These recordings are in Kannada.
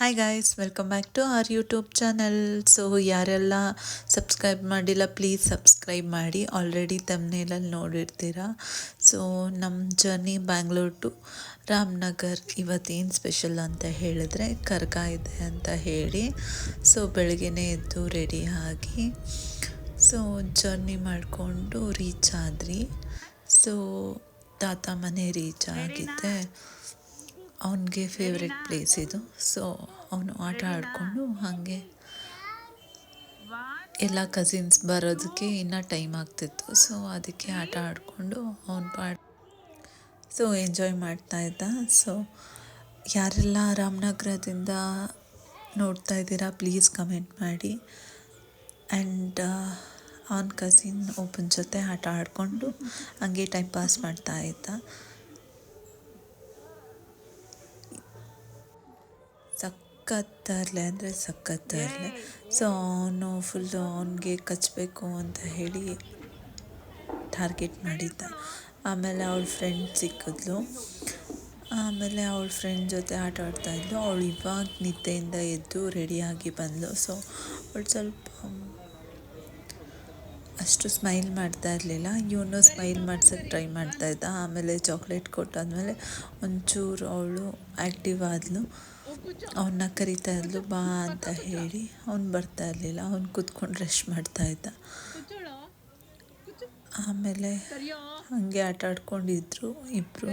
Hi guys welcome back to our YouTube channel so ಯಾರೆಲ್ಲ ಸಬ್ಸ್ಕ್ರೈಬ್ ಮಾಡಿಲ್ಲ ಪ್ಲೀಸ್ ಸಬ್ಸ್ಕ್ರೈಬ್ ಮಾಡಿ. ಆಲ್ರೆಡಿ ತಮ್ಮನೇಲಲ್ಲಿ ನೋಡಿರ್ತೀರ? ಸೊ ನಮ್ಮ ಜರ್ನಿ ಬ್ಯಾಂಗ್ಳೂರ್ ಟು ರಾಮನಗರ್ ಇವತ್ತೇನು ಸ್ಪೆಷಲ್ ಅಂತ ಹೇಳಿದ್ರೆ ಕರ್ಗ ಇದೆ ಅಂತ ಹೇಳಿ. ಸೊ ಬೆಳಗ್ಗೆನೇ ಎದ್ದು ರೆಡಿ ಆಗಿ ಸೊ ಜರ್ನಿ ಮಾಡಿಕೊಂಡು ರೀಚ್ ಆದ್ರಿ. ಸೊ ತಾತ ಮನೆ ರೀಚ್ ಆಗಿದ್ದೆ ಅವನಿಗೆ ಫೇವ್ರೆಟ್ ಪ್ಲೇಸ್ ಇದು. ಸೊ ಅವನು ಆಟ ಆಡಿಕೊಂಡು ಹಾಗೆ ಎಲ್ಲ ಕಸಿನ್ಸ್ ಬರೋದಕ್ಕೆ ಇನ್ನೂ ಟೈಮ್ ಆಗ್ತಿತ್ತು. ಸೊ ಅದಕ್ಕೆ ಆಟ ಆಡಿಕೊಂಡು ಅವನ ಪಾಡ್ ಸೊ ಎಂಜಾಯ್ ಮಾಡ್ತಾ ಇದ್ದ. ಸೊ ಯಾರೆಲ್ಲ ರಾಮನಗರದಿಂದ ನೋಡ್ತಾ ಇದ್ದೀರಾ ಪ್ಲೀಸ್ ಕಮೆಂಟ್ ಮಾಡಿ. ಆ್ಯಂಡ್ ಅವನ ಕಸಿನ್ ಒಬ್ಬನ ಜೊತೆ ಆಟ ಆಡಿಕೊಂಡು ಹಂಗೆ ಟೈಮ್ ಪಾಸ್ ಮಾಡ್ತಾ ಇದ್ದ. ಸಖತ್ತರ್ಲೆ ಅಂದರೆ ಸಖತ್ತರ್ಲೆ ಸೊ ಅವನು ಫುಲ್ಲು ಅವನಿಗೆ ಕಚ್ಚಬೇಕು ಅಂತ ಹೇಳಿ ಟಾರ್ಗೆಟ್ ಮಾಡಿದ್ದ. ಆಮೇಲೆ ಅವಳ ಫ್ರೆಂಡ್ ಸಿಕ್ಕಿದ್ಲು. ಆಮೇಲೆ ಅವಳ ಫ್ರೆಂಡ್ ಜೊತೆ ಆಟ ಆಡ್ತಾಯಿದ್ಲು ಅವಳು ಇವಾಗ ನಿದ್ದೆಯಿಂದ ಎದ್ದು ರೆಡಿಯಾಗಿ ಬಂದಳು ಸೊ ಅವಳು ಸ್ವಲ್ಪ ಅಷ್ಟು ಸ್ಮೈಲ್ ಮಾಡ್ತಾ ಇರಲಿಲ್ಲ. ಇವನು ಸ್ಮೈಲ್ ಮಾಡ್ಸೋಕ್ಕೆ ಟ್ರೈ ಮಾಡ್ತಾ ಇದ್ದ. ಆಮೇಲೆ ಚಾಕ್ಲೇಟ್ ಕೊಟ್ಟಾದ್ಮೇಲೆ ಒಂಚೂರು ಅವಳು ಆ್ಯಕ್ಟಿವ್ ಆದಳು ಅವನ್ನ ಕರಿತಾ ಇದ್ಲು, ಬಾ ಅಂತ ಹೇಳಿ. ಅವ್ನು ಬರ್ತಾ ಇರಲಿಲ್ಲ. ಅವ್ನು ಕೂತ್ಕೊಂಡು ರೆಸ್ಟ್ ಮಾಡ್ತಾ ಇದ್ದ. ಆಮೇಲೆ ಹಾಗೆ ಆಟ ಆಡ್ಕೊಂಡಿದ್ರು ಇಬ್ಬರು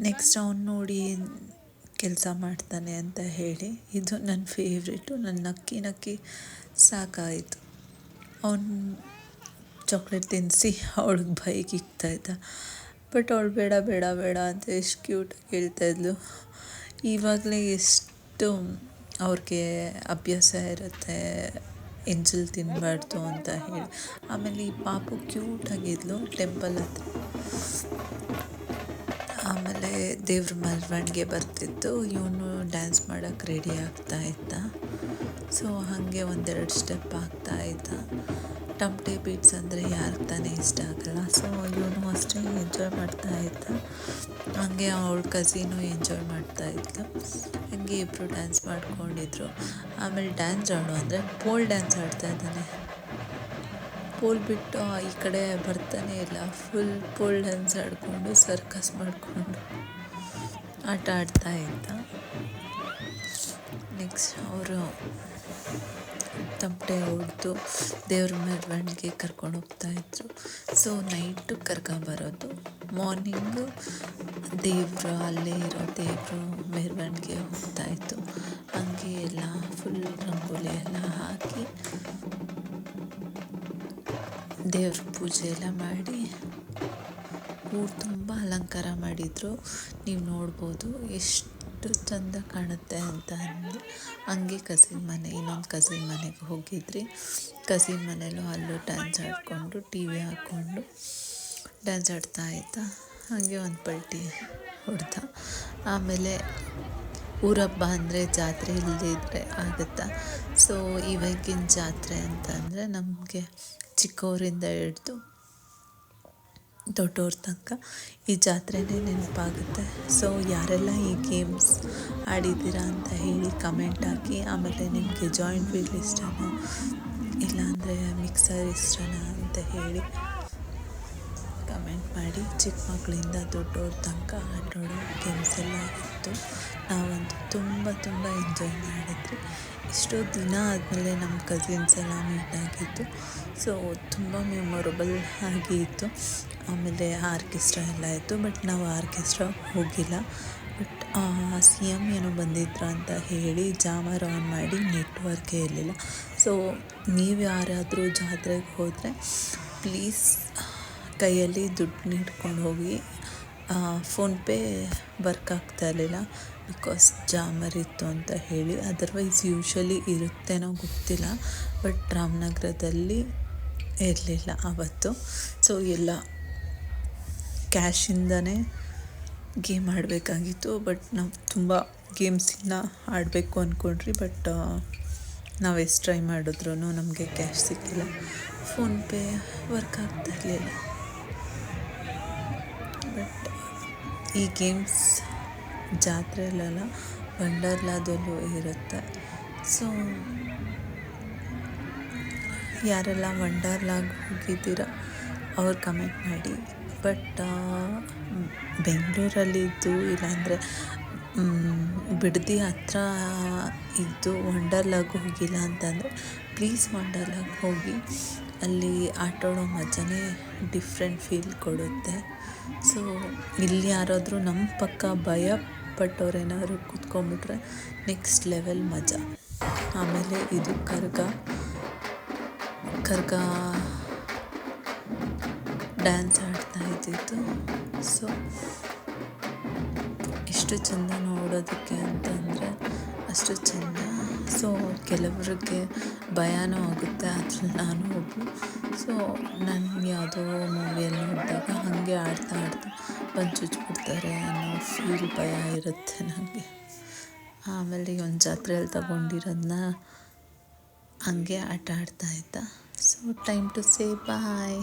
ನೆಕ್ಸ್ಟ್ ಅವ್ನು ನೋಡಿ ಕೆಲಸ ಮಾಡ್ತಾನೆ ಅಂತ ಹೇಳಿ, ಇದು ನನ್ನ ಫೇವ್ರೇಟು ನನ್ನ ನಕ್ಕಿ ನಕ್ಕಿ ಸಾಕಾಯಿತು. ಅವನು ಚಾಕ್ಲೇಟ್ ತಿನ್ನಿಸಿ ಅವಳಿಗೆ ಬೈಕ್ ಇಕ್ತಾ ಇದ್ದ. ಬಟ್ ಅವಳು ಬೇಡ ಬೇಡ ಬೇಡ ಅಂತ ಎಷ್ಟು ಕ್ಯೂಟಾಗಿ ಹೇಳ್ತಾ ಇದ್ಲು. ಇವಾಗಲೇ ಎಷ್ಟು ಅವ್ರಿಗೆ ಅಭ್ಯಾಸ ಇರುತ್ತೆ ಎಂಜಲ್ ತಿನ್ನಬಾರ್ದು ಅಂತ ಹೇಳಿ. ಆಮೇಲೆ ಈ ಪಾಪು ಕ್ಯೂಟಾಗಿದ್ಲು ಟೆಂಪಲ್ ಹತ್ರ. ಆಮೇಲೆ ದೇವ್ರ ಮೆರವಣಿಗೆ ಬರ್ತಿತ್ತು. ಇವನು ಡ್ಯಾನ್ಸ್ ಮಾಡೋಕ್ಕೆ ರೆಡಿ ಆಗ್ತಾ ಇದ್ದ. ಸೊ ಹಾಗೆ ಒಂದೆರಡು ಸ್ಟೆಪ್ ಆಗ್ತಾ ಇದ್ದ. ಟಮ್ಟೆ ಬೀಟ್ಸ್ ಅಂದರೆ ಯಾರಿಗೆ ತಾನೇ ಇಷ್ಟ ಆಗಲ್ಲ. ಸೊ ಇವನು ಅಷ್ಟೇ ಎಂಜಾಯ್ ಮಾಡ್ತಾ ಇದ್ದ. ಹಾಗೆ ಅವಳ ಕಸಿನು ಎಂಜಾಯ್ ಮಾಡ್ತಾ ಇದ್ದ ಹಾಗೆ ಇಬ್ಬರು ಡ್ಯಾನ್ಸ್ ಮಾಡ್ಕೊಂಡಿದ್ರು. ಆಮೇಲೆ ಡ್ಯಾನ್ಸ್ ಆಡು ಅಂದರೆ ಪೋಲ್ ಡ್ಯಾನ್ಸ್ ಆಡ್ತಾ ಇದ್ದಾನೆ. ಪೋಲ್ ಬಿಟ್ಟು ಈ ಕಡೆ ಬರ್ತಾನೆ ಇಲ್ಲ. ಫುಲ್ ಪೋಲ್ ಡ್ಯಾನ್ಸ್ ಆಡಿಕೊಂಡು ಸರ್ಕಸ್ ಮಾಡಿಕೊಂಡು ಆಟ ಆಡ್ತಾ ಇದ್ದ. ನೆಕ್ಸ್ಟ್ ಅವರು ತಮಟೆ ಹೊಡೆದು ದೇವ್ರ ಮೆರವಣಿಗೆ ಕರ್ಕೊಂಡು ಹೋಗ್ತಾಯಿದ್ರು ಸೊ ನೈಟು ಕರ್ಕೊಂಬರೋದು ಬರೋದು. ಮಾರ್ನಿಂಗು ದೇವರು ಅಲ್ಲೇ ಇರೋ ದೇವರು ಮೆರವಣಿಗೆ ಹೋಗ್ತಾಯಿತ್ತು ಹಾಗೆ ಎಲ್ಲ ಫುಲ್ ರಂಗೋಲಿ ಎಲ್ಲ ಹಾಕಿ ದೇವ್ರ ಪೂಜೆ ಎಲ್ಲ ಮಾಡಿ ಊರು ತುಂಬ ಅಲಂಕಾರ ಮಾಡಿದರು. ನೀವು ನೋಡ್ಬೋದು ಎಷ್ಟು ಎಷ್ಟು ಚಂದ ಕಾಣುತ್ತೆ ಅಂತ ಅಂದು ಹಂಗೆ ಕಸಿನ ಮನೆ, ಇನ್ನೊಂದು ಕಸಿನ ಮನೆಗೆ ಹೋಗಿದ್ರಿ. ಕಸಿನ ಮನೇಲೂ ಅಲ್ಲೂ ಡ್ಯಾನ್ಸ್ ಆಡಿಕೊಂಡು ಟಿ ವಿ ಹಾಕ್ಕೊಂಡು ಡ್ಯಾನ್ಸ್ ಆಡ್ತಾ ಆಯ್ತಾ ಹಾಗೆ ಒಂದು ಪಲ್ಟಿ ಹೊಡೆದ. ಆಮೇಲೆ ಊರಬ್ಬ ಅಂದರೆ ಜಾತ್ರೆ ಇಲ್ಲದಿದ್ದರೆ ಆಗುತ್ತಾ? ಸೊ ಇವಾಗಿನ ಜಾತ್ರೆ ಅಂತ ಅಂದರೆ ನಮಗೆ ಚಿಕ್ಕವರಿಂದ ಹಿಡ್ದು ದೊಡ್ಡವ್ರ ತನಕ ಈ ಜಾತ್ರೆನೇ ನೆನಪಾಗುತ್ತೆ. ಸೊ ಯಾರೆಲ್ಲ ಈ ಗೇಮ್ಸ್ ಆಡಿದ್ದೀರಾ ಅಂತ ಹೇಳಿ ಕಮೆಂಟ್ ಹಾಕಿ, ಆಮೇಲೆ ನಿಮಗೆ ಜಾಯಿಂಟ್ ವೀಲ್ ಇಷ್ಟನೋ ಇಲ್ಲಾಂದರೆ ಮಿಕ್ಸರ್ ಇಷ್ಟನಾ ಅಂತ ಹೇಳಿ. ಕಮೆಂಟ್ ಮಾಡಿ. ಚಿಕ್ಕ ಮಕ್ಕಳಿಂದ ದೊಡ್ಡವ್ರ ತನಕ ಆಟೋಡೋ ಗೇಮ್ಸ್ ಎಲ್ಲ ಇತ್ತು. ನಾವಂತೂ ತುಂಬ ತುಂಬ ಎಂಜಾಯ್ ಮಾಡಿದ್ವಿ. ಎಷ್ಟೋ ದಿನ ಆದಮೇಲೆ ನಮ್ಮ ಕಸಿನ್ಸ್ ಎಲ್ಲ ಮೀಟ್ ಆಗಿತ್ತು ಸೊ ತುಂಬ ಮೆಮೊರಬಲ್ ಆಗಿ ಇತ್ತು. ಆಮೇಲೆ ಆರ್ಕೆಸ್ಟ್ರಾ ಎಲ್ಲ ಇತ್ತು ಬಟ್ ನಾವು ಆರ್ಕೆಸ್ಟ್ರಾ ಹೋಗಿಲ್ಲ. ಬಟ್ ಸಿ ಎಂ ಏನೋ ಬಂದಿದ್ರು ಅಂತ ಹೇಳಿ ಜಾಮರ್ ಆನ್ ಮಾಡಿ ನೆಟ್ವರ್ಕೇ ಇರಲಿಲ್ಲ. ಸೊ ನೀವು ಯಾರಾದರೂ ಜಾತ್ರೆಗೆ ಹೋದರೆ ಪ್ಲೀಸ್ ಕೈಯಲ್ಲಿ ದುಡ್ಡು ಹಿಡ್ಕೊಂಡು ಹೋಗಿ ಫೋನ್ಪೇ ವರ್ಕ್ ಆಗ್ತಾ ಇರಲಿಲ್ಲ. ಬಿಕಾಸ್ ಜಾಮರ್ ಇತ್ತು ಅಂತ ಹೇಳಿ. ಅದರ್ವೈಸ್ ಯೂಶ್ವಲಿ ಇರುತ್ತೇನೋ ಗೊತ್ತಿಲ್ಲ. ಬಟ್ ರಾಮನಗರದಲ್ಲಿ ಇರಲಿಲ್ಲ ಆವತ್ತು ಸೊ ಎಲ್ಲ ಕ್ಯಾಶಿಂದನೇ ಗೇಮ್ ಆಡಬೇಕಾಗಿತ್ತು. ಬಟ್ ನಾವು ತುಂಬ ಗೇಮ್ಸಿಂದ ಆಡಬೇಕು ಅಂದ್ಕೊಂಡ್ರಿ ಬಟ್ ನಾವು ಎಷ್ಟು ಟ್ರೈ ಮಾಡಿದ್ರು ನಮಗೆ ಕ್ಯಾಶ್ ಸಿಕ್ಕಿಲ್ಲ. ಫೋನ್ಪೇ ವರ್ಕ್ ಆಗ್ತಾ ಇರಲಿಲ್ಲ. ಈ ಗೇಮ್ಸ್ ಜಾತ್ರೆಯಲ್ಲೆಲ್ಲ ವಂಡರ್ಲಾದಲ್ಲೂ ಇರುತ್ತೆ. ಸೊ ಯಾರೆಲ್ಲ ವಂಡರ್ಲಾಗ್ ಹೋಗಿದ್ದೀರ, ಅವ್ರು ಕಮೆಂಟ್ ಮಾಡಿ. ಬಟ್ ಬೆಂಗಳೂರಲ್ಲಿದ್ದು ಇಲ್ಲಾಂದರೆ ಬಿಡದಿ ಹತ್ರ ಇದ್ದು ವಂಡರ್ಲಾಗ್ ಹೋಗಿಲ್ಲ ಅಂತಂದರೆ ಪ್ಲೀಸ್ ವಂಡರ್ಲಾಗ್ ಹೋಗಿ. ಅಲ್ಲಿ ಆಟಾಡೋ ಮಜಾನೇ ಡಿಫ್ರೆಂಟ್ ಫೀಲ್ ಕೊಡುತ್ತೆ. ಸೊ ಇಲ್ಲಿ ಯಾರಾದರೂ ನಮ್ಮ ಪಕ್ಕ ಭಯ ಪಟ್ಟವ್ರೇನಾದ್ರು ಕೂತ್ಕೊಂಡ್ಬಿಟ್ರೆ ನೆಕ್ಸ್ಟ್ ಲೆವೆಲ್ ಮಜಾ. ಆಮೇಲೆ ಇದು ಕರ್ಗ. ಕರ್ಗ ಡ್ಯಾನ್ಸ್ ಆಡ್ತಾ ಇದ್ದಿತ್ತು ಸೊ ಎಷ್ಟು ಚೆಂದ ನೋಡೋದಕ್ಕೆ ಅಂತಂದರೆ ಅಷ್ಟು ಚೆಂದ ಸೊ ಕೆಲವ್ರಿಗೆ ಭಯನೂ ಆಗುತ್ತೆ, ಅದ್ರಲ್ಲಿ ನಾನು ಒಬ್ಬಳು ಸೊ ನಾನು ಯಾವುದೋ ಮೂವಿಯಲ್ಲಿ ನೋಡಿದಾಗ ಹಾಗೆ ಆಡ್ತಾ ಆಡ್ತಾ ಬಂದು ಚುಚ್ಚಿಬಿಡ್ತಾರೆ ಅನ್ನೋ ಫೀಲ್ ಭಯ ಇರುತ್ತೆ ನನಗೆ ಆಮೇಲೆ ಒಂದು ಜಾತ್ರೆಯಲ್ಲಿ ತಗೊಂಡಿರೋದನ್ನ ಹಾಗೆ ಆಟ ಆಡ್ತಾ ಇದ್ದ. So time to say bye